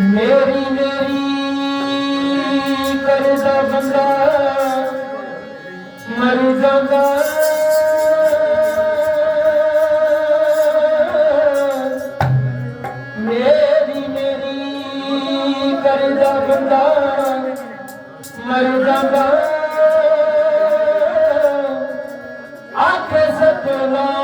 ਮੇਰੀ ਮੇਰੀ ਕਰਦਾ ਬੰਦਾ ਮਰ ਜਾਂਦਾ। ਮੇਰੀ ਮੇਰੀ ਕਰਦਾ ਬੰਦਾ ਮਰ ਜਾਂਦਾ। ਆਖੇ ਸਤਨਾਮ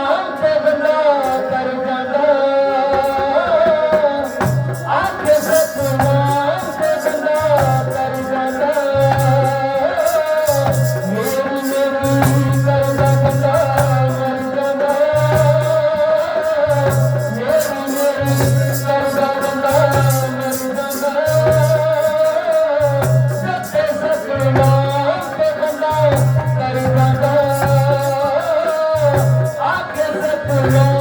Lord.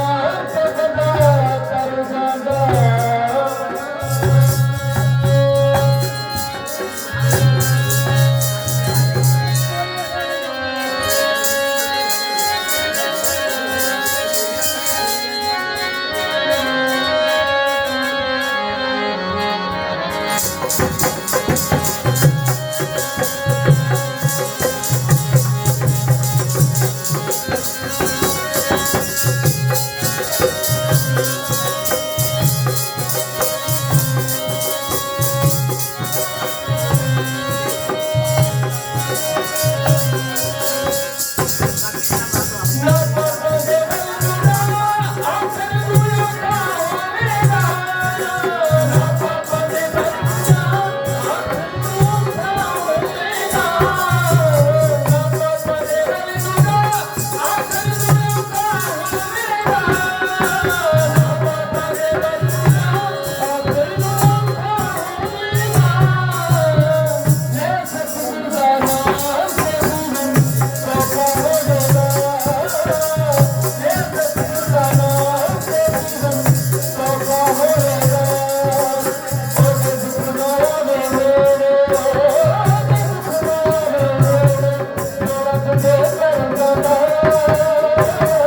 Oh